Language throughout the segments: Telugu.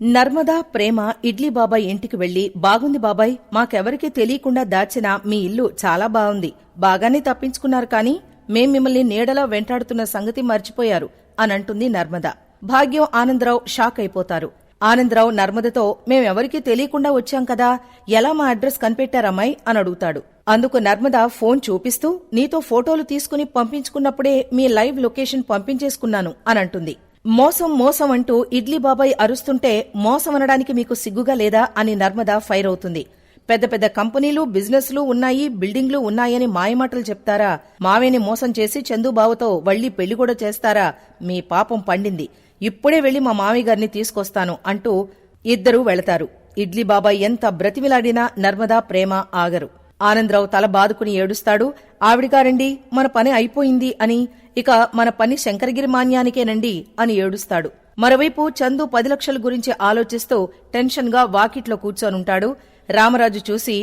నర్మదా ప్రేమ ఇడ్లీ బాబాయ్ ఇంటికి వెళ్ళి బాగుంది బాబాయ్ మాకెవరికీ తెలియకుండా దాచిన మీ ఇల్లు చాలా బాగుంది. బాగానే తప్పించుకున్నారు కానీ మేం మిమ్మల్ని నీడలా వెంటాడుతున్న సంగతి మర్చిపోయారు అనంటుంది నర్మద. భాగ్యం ఆనందరావు షాక్ అయిపోతారు. ఆనందరావు నర్మదతో మేమెవరికీ తెలియకుండా వచ్చాం కదా ఎలా మా అడ్రస్ కనిపెట్టారమ్మాయి అని అడుగుతాడు. అందుకు నర్మద ఫోన్ చూపిస్తూ నీతో ఫోటోలు తీసుకుని పంపించుకున్నప్పుడే మీ లైవ్ లొకేషన్ పంపించేసుకున్నాను అనంటుంది మోసం మోసం అంటూ ఇడ్లీ బాబాయ్ అరుస్తుంటే మోసం అనడానికి మీకు సిగ్గుగా లేదా అని నర్మద ఫైర్ అవుతుంది. పెద్ద పెద్ద కంపెనీలు బిజినెస్లు ఉన్నాయి బిల్డింగ్లు ఉన్నాయని మాయమాటలు చెప్తారా? మావేని మోసం చేసి చందుబాబుతో వళ్ళి పెళ్ళి కూడా చేస్తారా? మీ పాపం పండింది. ఇప్పుడే వెళ్ళి మా మామయ్య గారిని తీసుకొస్తాను అంటూ ఇద్దరూ వెళతారు. ఇడ్లీ బాబాయ్ ఎంత బ్రతిమిలాడినా నర్మదా ప్రేమ ఆగరు. ఆనందరావు తల బాదుకుని ఏడుస్తాడు ఆవిడిగారండి మన పని అయిపోయింది అని ఇక మన పని శంకరగిరి మాన్యానికేనండి అని ఏడుస్తాడు. మరోవైపు చందు పది లక్షల గురించి ఆలోచిస్తూ టెన్షన్గా వాకిట్లో కూర్చొనుంటాడు. రామరాజు చూసి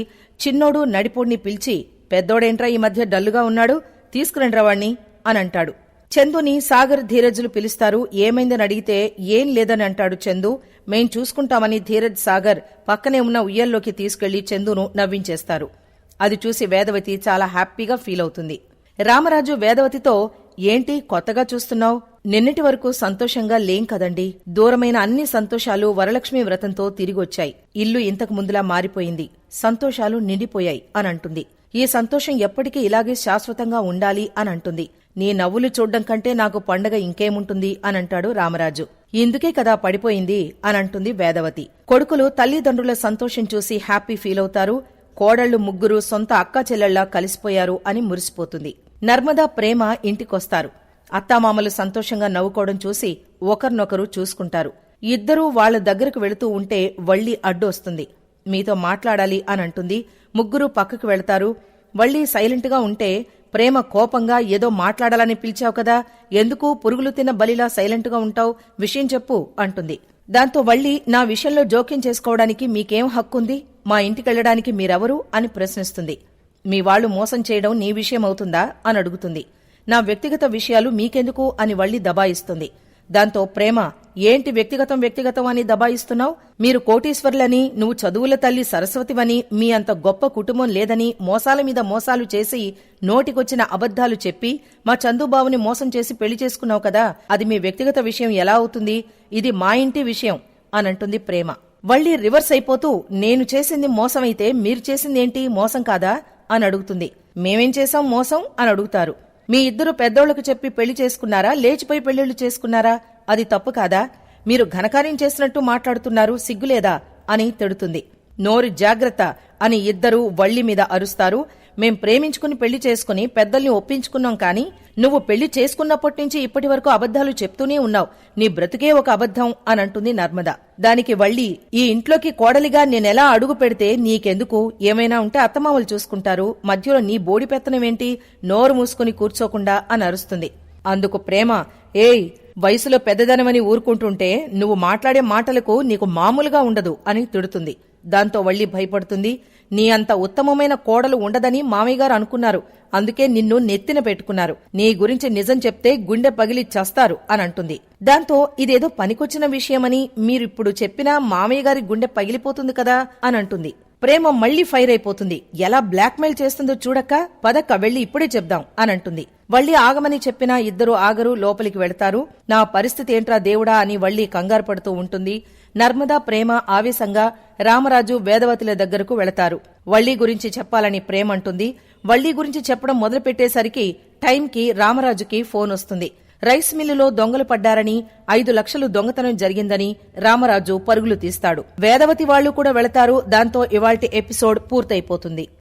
చిన్నోడు నడిపోడిని పిలిచి పెద్దోడేంట్రా ఈ మధ్య డల్లుగా ఉన్నాడు? తీసుకురండ్రావాణ్ణి అని అంటాడు. చందుని సాగర్ ధీరజ్లు పిలుస్తారు. ఏమైందని అడిగితే ఏం లేదని అంటాడు చందు. మేం చూసుకుంటామని ధీరజ్ సాగర్ పక్కనే ఉన్న ఉయ్యల్లోకి తీసుకెళ్ళి చందును నవ్వించేస్తారు. అది చూసి వేదవతి చాలా హ్యాపీగా ఫీల్ అవుతుంది రామరాజు వేదవతితో ఏంటి కొత్తగా చూస్తున్నావు? నిన్నటి వరకు సంతోషంగా లేం కదండి. దూరమైన అన్ని సంతోషాలు వరలక్ష్మి వ్రతంతో తిరిగొచ్చాయి. ఇల్లు ఇంతకు ముందులా మారిపోయింది. సంతోషాలు నిండిపోయాయి అనంటుంది. ఈ సంతోషం ఎప్పటికీ ఇలాగే శాశ్వతంగా ఉండాలి అనంటుంది. నీ నవ్వులు చూడ్డం కంటే నాకు పండగ ఇంకేముంటుంది అనంటాడు రామరాజు. ఇందుకే కదా పడిపోయింది అనంటుంది వేదవతి. కొడుకులు తల్లిదండ్రుల సంతోషం చూసి హ్యాపీ ఫీల్ అవుతారు కోడళ్ళు ముగ్గురు సొంత అక్కా చెల్లెళ్ళా కలిసిపోయారు అని మురిసిపోతుంది. నర్మదా ప్రేమ ఇంటికొస్తారు. అత్తామామలు సంతోషంగా నవ్వుకోవడం చూసి ఒకరినొకరు చూసుకుంటారు. ఇద్దరూ వాళ్ళ దగ్గరకు వెళుతూ ఉంటే వళ్ళీ అడ్డొస్తుంది. మీతో మాట్లాడాలి అని అంటుంది. ముగ్గురు పక్కకు వెళతారు. వళ్ళీ సైలెంట్గా ఉంటే ప్రేమ కోపంగా ఏదో మాట్లాడాలని పిలిచావు కదా ఎందుకు పురుగులు తిన్న బలిలా సైలెంట్గా ఉంటావు? విషయం చెప్పు అంటుంది. దాంతో వళ్ళీ నా విషయంలో జోక్యం చేసుకోవడానికి మీకేం హక్కుంది? మా ఇంటికెళ్ళడానికి మీరెవరు? అని ప్రశ్నిస్తుంది. మీ వాళ్ళు మోసం చేయడం నీ విషయం అవుతుందా? అని అడుగుతుంది. నా వ్యక్తిగత విషయాలు మీకెందుకు? అని వళ్ళి దబాయిస్తుంది. దాంతో ప్రేమ ఏంటి వ్యక్తిగతం వ్యక్తిగతం అని దబాయిస్తున్నావు? మీరు కోటీశ్వర్లని నువ్వు చదువుల తల్లి సరస్వతివని మీ అంత గొప్ప కుటుంబం లేదని మోసాల మీద మోసాలు చేసి నోటికొచ్చిన అబద్ధాలు చెప్పి మా చందుబాబుని మోసం చేసి పెళ్ళి చేసుకున్నావు కదా అది మీ వ్యక్తిగత విషయం ఎలా అవుతుంది? ఇది మా ఇంటి విషయం అనంటుంది ప్రేమ. వళ్ళీ రివర్స్ అయిపోతూ నేను చేసింది మోసమైతే మీరు చేసిందేంటి మోసం కాదా? అని అడుగుతుంది. మేమేం చేశాం? మోసం అని అడుగుతారు. మీ ఇద్దరు పెద్దోళ్ళకు చెప్పి పెళ్ళి చేసుకున్నారా? లేచిపోయి పెళ్ళిళ్ళు చేసుకున్నారా? అది తప్పు కాదా? మీరు ఘనకార్యం చేసినట్టు మాట్లాడుతున్నారు సిగ్గులేదా? అని తిడుతుంది. నోరు జాగ్రత్త అని ఇద్దరూ వళ్ళి మీద అరుస్తారు. మేం ప్రేమించుకుని పెళ్ళి చేసుకుని పెద్దల్ని ఒప్పించుకున్నాం కాని నువ్వు పెళ్ళి చేసుకున్నప్పటి నుంచి ఇప్పటి వరకు అబద్ధాలు చెప్తూనే ఉన్నావు. నీ బ్రతుకే ఒక అబద్ధం అని అంటుంది నర్మద. దానికి వళ్ళి ఈ ఇంట్లోకి కోడలిగా నేనెలా అడుగు పెడితే నీకెందుకు? ఏమైనా ఉంటే అత్తమామలు చూసుకుంటారు. మధ్యలో నీ బోడి పెత్తనమేంటి నోరు మూసుకుని కూర్చోకుండా అని అరుస్తుంది. అందుకు ప్రేమ ఏయ్ వయసులో పెద్దదనమని ఊరుకుంటుంటే నువ్వు మాట్లాడే మాటలకు నీకు మామూలుగా ఉండదు అని తిడుతుంది. దాంతో వళ్ళీ భయపడుతుంది. నీ అంత ఉత్తమమైన కోడలు ఉండదని మామయ్యగారు అనుకున్నారు. అందుకే నిన్ను నెత్తిన పెట్టుకున్నారు. నీ గురించి నిజం చెప్తే గుండె పగిలి చస్తారు అని అంటుంది దాంతో ఇదేదో పనికొచ్చిన విషయమని మీరిప్పుడు చెప్పినా మామయ్య గారి గుండె పగిలిపోతుంది కదా అని అంటుంది ప్రేమ మళ్ళీ ఫైర్ అయిపోతుంది. ఎలా బ్లాక్మెయిల్ చేస్తుందో చూడక్క పదక్క వెళ్ళి ఇప్పుడే చెప్దాం అని అంటుంది వళ్ళీ ఆగమని చెప్పినా ఇద్దరు ఆగరు లోపలికి వెళతారు. నా పరిస్థితి ఏంట్రా దేవుడా అని వళ్ళీ కంగారు పడుతూ ఉంటుంది. నర్మదా ప్రేమ ఆవేశంగా రామరాజు వేదవతుల దగ్గరకు వెళతారు. వళ్ళీ గురించి చెప్పాలని ప్రేమ అంటుంది వళ్ళీ గురించి చెప్పడం మొదలుపెట్టేసరికి టైంకి రామరాజుకి ఫోన్ వస్తుంది. రైస్ మిల్లులో దొంగలు పడ్డారని ఐదు లక్షలు దొంగతనం జరిగిందని రామరాజు పరుగులు తీస్తాడు. వేదవతి వాళ్ళు కూడా వెళతారు దాంతో ఇవాల్టి ఎపిసోడ్ పూర్తయిపోతుంది.